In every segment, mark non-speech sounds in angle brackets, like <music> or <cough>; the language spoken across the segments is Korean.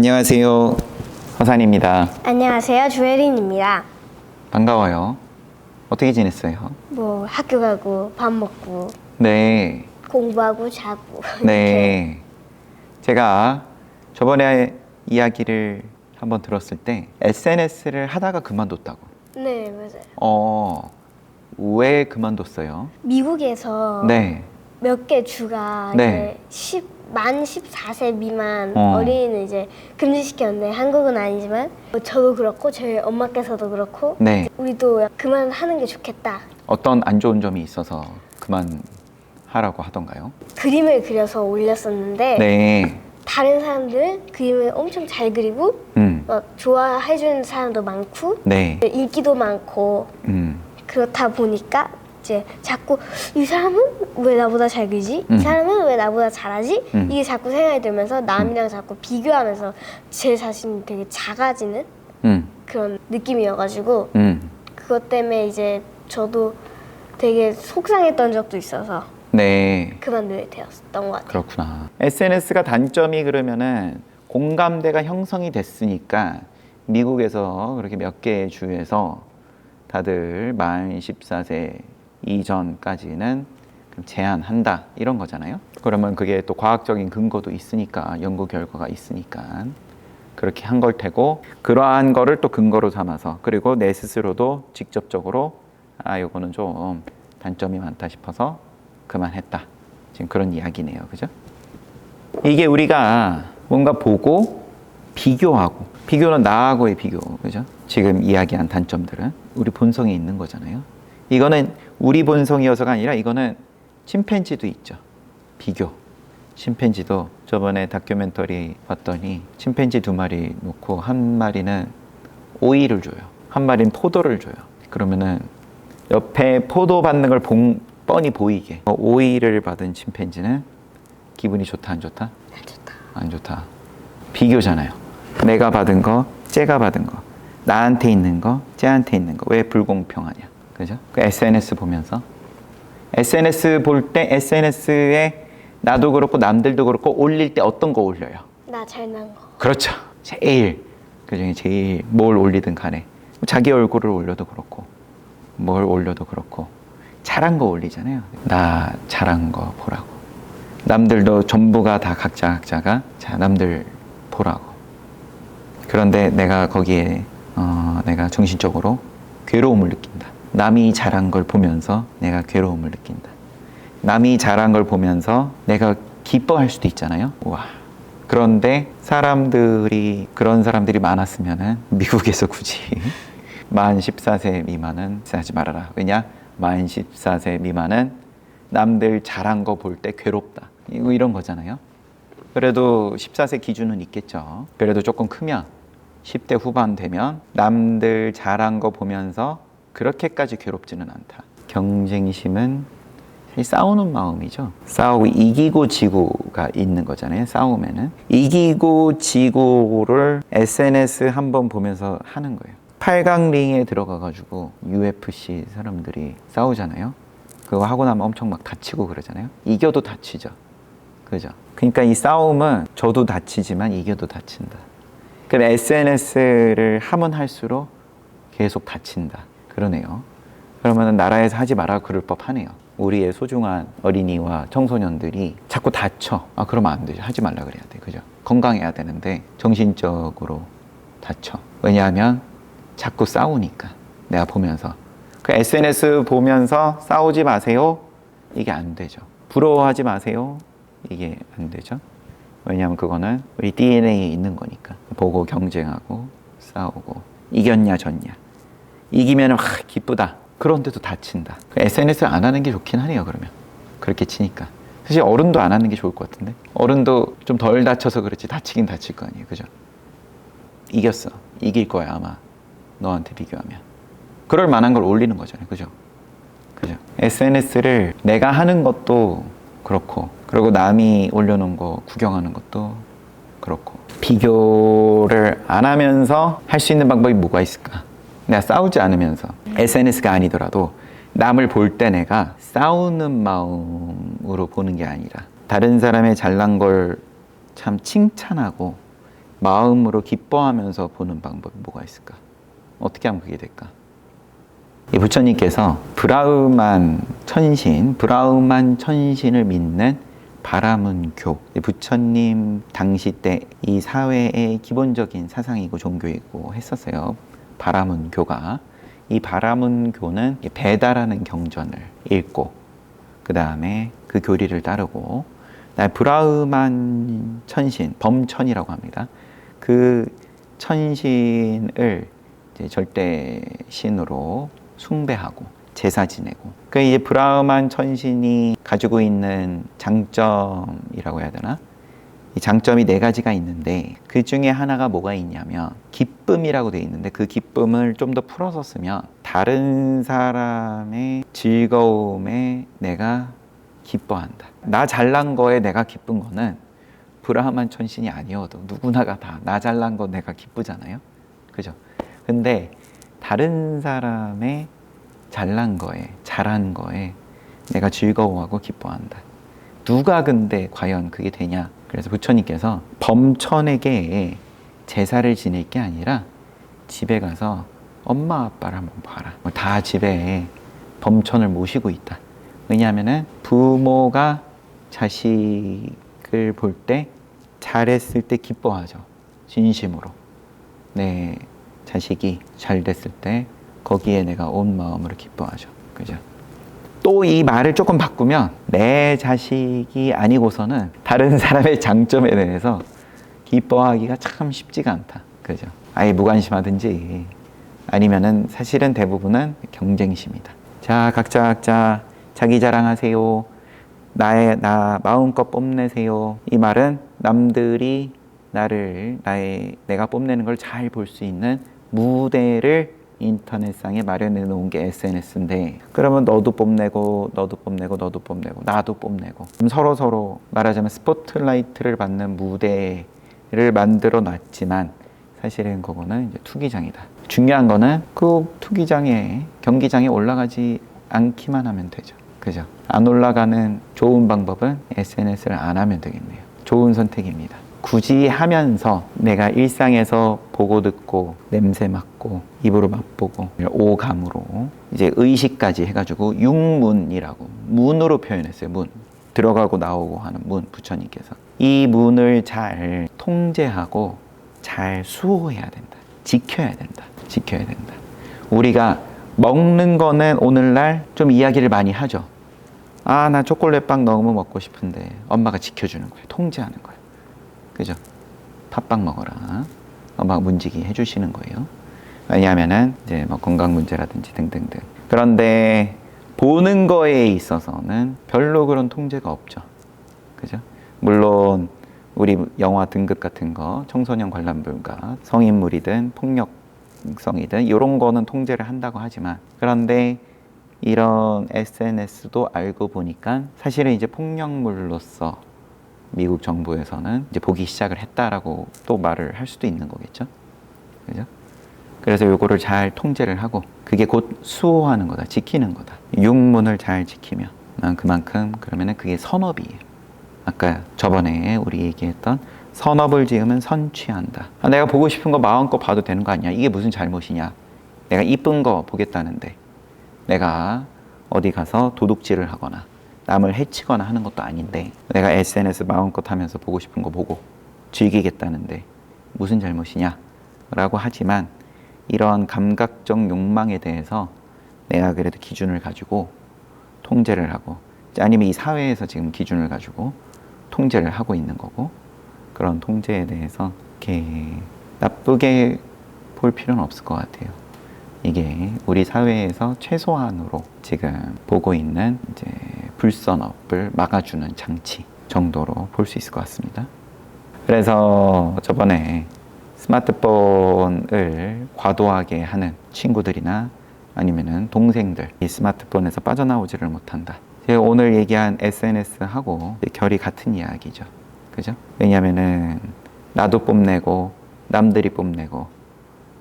안녕하세요. 허산입니다. 안녕하세요. 조혜린입니다. 반가워요. 어떻게 지냈어요? 뭐 학교 가고 밥 먹고 네. 공부하고 자고 네. <laughs> 제가 저번에 이야기를 한번 들었을 때 SNS를 하다가 그만뒀다고. 네 맞아요. 어, 왜 그만뒀어요? 미국에서 네. 몇 개 주가 네. 이제 10, 만 14세 미만 어. 어. 린이는 이제 금지시켰는데 한국은 아니지만 뭐 저도 그렇고 저희 엄마께서도 그렇고 네. 우리도 그만 하는 게 좋겠다. 어떤 안 좋은 점이 있어서 그만 하라고 하던가요? 그림을 그려서 올렸었는데 네. 다른 사람들은 그림을 엄청 잘 그리고 음. 막 좋아해 주는 사람도 많고 네. 인기도 많고 음. 그렇다 보니까 이제 자꾸 이 사람은 왜 나보다 잘 그리지? 음. 이 사람은 왜 나보다 잘하지? 음. 이게 자꾸 생각이 들면서 남이랑 자꾸 비교하면서 제 자신이 되게 작아지는 음. 그런 느낌이어가지고 음. 그것 때문에 이제 저도 되게 속상했던 적도 있어서 네. 그만두게 되었던 것 같아요. 그렇구나. SNS가 단점이 그러면은 공감대가 형성이 됐으니까 미국에서 그렇게 몇 개의 주에서 다들 만 14세 이전까지는 제한한다 이런 거잖아요. 그러면 그게 또 과학적인 근거도 있으니까 연구 결과가 있으니까 그렇게 한 걸 테고 그러한 거를 또 근거로 삼아서 그리고 내 스스로도 직접적으로 아 요거는 좀 단점이 많다 싶어서 그만했다. 지금 그런 이야기네요. 그죠? 이게 우리가 뭔가 보고 비교하고 비교는 나하고의 비교. 그죠? 지금 이야기한 단점들은 우리 본성에 있는 거잖아요. 이거는 우리 본성이어서가 아니라 이거는 침팬지도 있죠. 비교. 침팬지도 저번에 다큐멘터리 봤더니 침팬지 두 마리 놓고 한 마리는 오이를 줘요. 한 마리는 포도를 줘요. 그러면은 옆에 포도 받는 걸 봉- 뻔히 보이게 어, 오이를 받은 침팬지는 기분이 좋다 안 좋다? 안 좋다. 안 좋다. 비교잖아요. 내가 받은 거, 쟤가 받은 거, 나한테 있는 거, 쟤한테 있는 거 왜 불공평하냐? 그죠? 그 SNS 보면서 SNS 볼 때 SNS에 나도 그렇고 남들도 그렇고 올릴 때 어떤 거 올려요? 나 잘난 거. 그렇죠. 제일 그중에 제일 뭘 올리든 간에 자기 얼굴을 올려도 그렇고 뭘 올려도 그렇고 잘한 거 올리잖아요. 나 잘한 거 보라고. 남들도 전부가 다 각자 각자가 자 남들 보라고. 그런데 내가 거기에 어, 내가 정신적으로 괴로움을 느낀다. 남이 잘한 걸 보면서 내가 괴로움을 느낀다. 남이 잘한 걸 보면서 내가 기뻐할 수도 있잖아요. 와. 그런데 사람들이 그런 사람들이 많았으면은 미국에서 굳이 <laughs> 만 14세 미만은 하지 말아라. 왜냐? 만 14세 미만은 남들 잘한 거 볼 때 괴롭다. 이거 이런 거잖아요. 그래도 14세 기준은 있겠죠. 그래도 조금 크면 10대 후반 되면 남들 잘한 거 보면서 그렇게까지 괴롭지는 않다. 경쟁심은 싸우는 마음이죠. 싸우고 이기고 지고가 있는 거잖아요. 싸우면은 이기고 지고를 SNS 한번 보면서 하는 거예요. 8강 링에 들어가 가지고 UFC 사람들이 싸우잖아요. 그거 하고 나면 엄청 막 다치고 그러잖아요. 이겨도 다치죠. 그죠? 그러니까 이 싸움은 저도 다치지만 이겨도 다친다. 그럼 SNS를 하면 할수록 계속 다친다. 그러네요. 그러면 나라에서 하지 마라 그럴 법하네요. 우리의 소중한 어린이와 청소년들이 자꾸 다쳐. 아 그러면 안 되죠. 하지 말라 그래야 돼. 그죠? 건강해야 되는데 정신적으로 다쳐. 왜냐하면 자꾸 싸우니까 내가 보면서 그 SNS 보면서 싸우지 마세요. 이게 안 되죠. 부러워하지 마세요. 이게 안 되죠. 왜냐하면 그거는 우리 DNA에 있는 거니까 보고 경쟁하고 싸우고 이겼냐 졌냐 이기면 와 기쁘다. 그런데도 다친다. 그 SNS 안 하는 게 좋긴 하네요 그러면. 그렇게 치니까. 사실 어른도 안 하는 게 좋을 것 같은데. 어른도 좀 덜 다쳐서 그렇지 다치긴 다칠 거 아니에요. 그죠? 이겼어. 이길 거야 아마. 너한테 비교하면. 그럴 만한 걸 올리는 거잖아요. 그죠? 그죠? SNS를 내가 하는 것도 그렇고 그리고 남이 올려놓은 거 구경하는 것도 그렇고. 비교를 안 하면서 할 수 있는 방법이 뭐가 있을까? 내가 싸우지 않으면서 SNS가 아니더라도 남을 볼 때 내가 싸우는 마음으로 보는 게 아니라 다른 사람의 잘난 걸 참 칭찬하고 마음으로 기뻐하면서 보는 방법이 뭐가 있을까? 어떻게 하면 그게 될까? 이 부처님께서 브라흐만 천신, 브라흐만 천신을 믿는 바라문교, 이 부처님 당시 때 이 사회의 기본적인 사상이고 종교이고 했었어요. 바라문교가 이 바라문교는 이 배다라는 경전을 읽고 그 다음에 그 교리를 따르고 브라흐만 천신, 범천이라고 합니다. 그 천신을 이제 절대 신으로 숭배하고 제사 지내고 그 이제 브라흐만 천신이 가지고 있는 장점이라고 해야 되나? 이 장점이 네 가지가 있는데 그 중에 하나가 뭐가 있냐면 기쁨이라고 돼 있는데 그 기쁨을 좀 더 풀어서 쓰면 다른 사람의 즐거움에 내가 기뻐한다. 나 잘난 거에 내가 기쁜 거는 브라흐만 천신이 아니어도 누구나가 다 나 잘난 거 내가 기쁘잖아요. 그죠? 근데 다른 사람의 잘난 거에 잘한 거에 내가 즐거워하고 기뻐한다. 누가 근데 과연 그게 되냐? 그래서 부처님께서 범천에게 제사를 지낼 게 아니라 집에 가서 엄마 아빠를 한번 봐라. 뭐 다 집에 범천을 모시고 있다. 왜냐하면은 부모가 자식을 볼 때 잘했을 때 기뻐하죠. 진심으로. 내 자식이 잘 됐을 때 거기에 내가 온 마음으로 기뻐하죠. 그죠? 또 이 말을 조금 바꾸면 내 자식이 아니고서는 다른 <laughs> 사람의 장점에 대해서 기뻐하기가 참 쉽지가 않다. 그죠? 아예 무관심하든지 아니면은 사실은 대부분은 경쟁심이다. 자, 각자 각자 자기 자랑하세요. 나의 나 마음껏 뽐내세요. 이 말은 남들이 나를 나의 내가 뽐내는 걸 잘 볼 수 있는 무대를 인터넷상에 마련해 놓은 게 SNS인데 그러면 너도 뽐내고 너도 뽐내고 너도 뽐내고 나도 뽐내고 서로 서로 말하자면 스포트라이트를 받는 무대를 만들어 놨지만 사실은 그거는 이제 투기장이다. 중요한 거는 그 투기장에 경기장에 올라가지 않기만 하면 되죠. 그죠? 안 올라가는 좋은 방법은 SNS를 안 하면 되겠네요. 좋은 선택입니다. 굳이 하면서 내가 일상에서 보고 듣고 냄새 맡고 입으로 맛보고 오감으로 이제 의식까지 해가지고 육문이라고 문으로 표현했어요. 문 들어가고 나오고 하는 문 부처님께서 이 문을 잘 통제하고 잘 수호해야 된다. 지켜야 된다. 지켜야 된다. 우리가 먹는 거는 오늘날 좀 이야기를 많이 하죠. 아, 나 초콜릿 빵 너무 먹고 싶은데 엄마가 지켜주는 거예요. 통제하는 거예요. 그죠? 팥빵 먹어라. 엄마가 문지기 해주시는 거예요. 왜냐하면은 이제 뭐 건강 문제라든지 등등등. 그런데 보는 거에 있어서는 별로 그런 통제가 없죠. 그죠? 물론 우리 영화 등급 같은 거 청소년 관람 불가 성인물이든 폭력성이든 이런 거는 통제를 한다고 하지만 그런데 이런 SNS도 알고 보니까 사실은 이제 폭력물로서 미국 정부에서는 이제 보기 시작을 했다라고 또 말을 할 수도 있는 거겠죠. 그죠? 그래서 요거를 잘 통제를 하고 그게 곧 수호하는 거다. 지키는 거다. 육문을 잘 지키면 난 그만큼 그러면은 그게 선업이에요. 아까 저번에 우리 얘기했던 선업을 지으면 선취한다. 아, 내가 보고 싶은 거 마음껏 봐도 되는 거 아니야? 이게 무슨 잘못이냐? 내가 이쁜 거 보겠다는데 내가 어디 가서 도둑질을 하거나 남을 해치거나 하는 것도 아닌데 내가 SNS 마음껏 하면서 보고 싶은 거 보고 즐기겠다는데 무슨 잘못이냐? 라고 하지만 이러한 감각적 욕망에 대해서 내가 그래도 기준을 가지고 통제를 하고 아니면 이 사회에서 지금 기준을 가지고 통제를 하고 있는 거고 그런 통제에 대해서 이렇게 나쁘게 볼 필요는 없을 것 같아요. 이게 우리 사회에서 최소한으로 지금 보고 있는 이제 불선업을 막아주는 장치 정도로 볼 수 있을 것 같습니다. 그래서 저번에 스마트폰을 과도하게 하는 친구들이나 아니면은 동생들 이 스마트폰에서 빠져나오지를 못한다. 제가 오늘 얘기한 SNS하고 결이 같은 이야기죠. 그죠? 왜냐면은 나도 뽐내고 남들이 뽐내고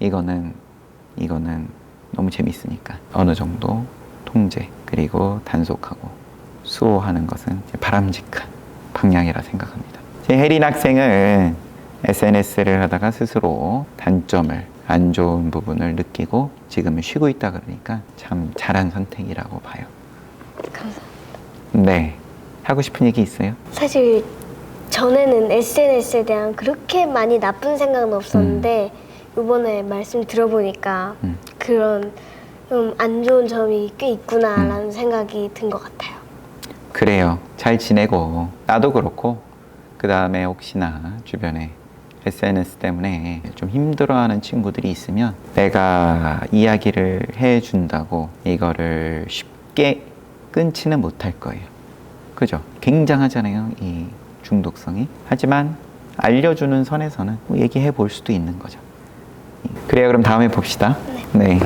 이거는 이거는 너무 재밌으니까 어느 정도 통제 그리고 단속하고 수호하는 것은 바람직한 방향이라 생각합니다. 제 혜린 학생은 SNS를 하다가 스스로 단점을 안 좋은 부분을 느끼고 지금은 쉬고 있다 그러니까 참 잘한 선택이라고 봐요. 감사합니다. 네. 하고 싶은 얘기 있어요? 사실 전에는 SNS에 대한 그렇게 많이 나쁜 생각은 없었는데 이번에 말씀 들어보니까 음. 그런 좀 안 좋은 점이 꽤 있구나라는 생각이 든 것 같아요. 그래요. 잘 지내고 나도 그렇고 그 다음에 혹시나 주변에 SNS 때문에 좀 힘들어하는 친구들이 있으면 내가 이야기를 해준다고 이거를 쉽게 끊지는 못할 거예요. 그죠? 굉장하잖아요. 이 중독성이. 하지만 알려주는 선에서는 뭐 얘기해 볼 수도 있는 거죠. 그래요. 그럼 다음에 봅시다. 네.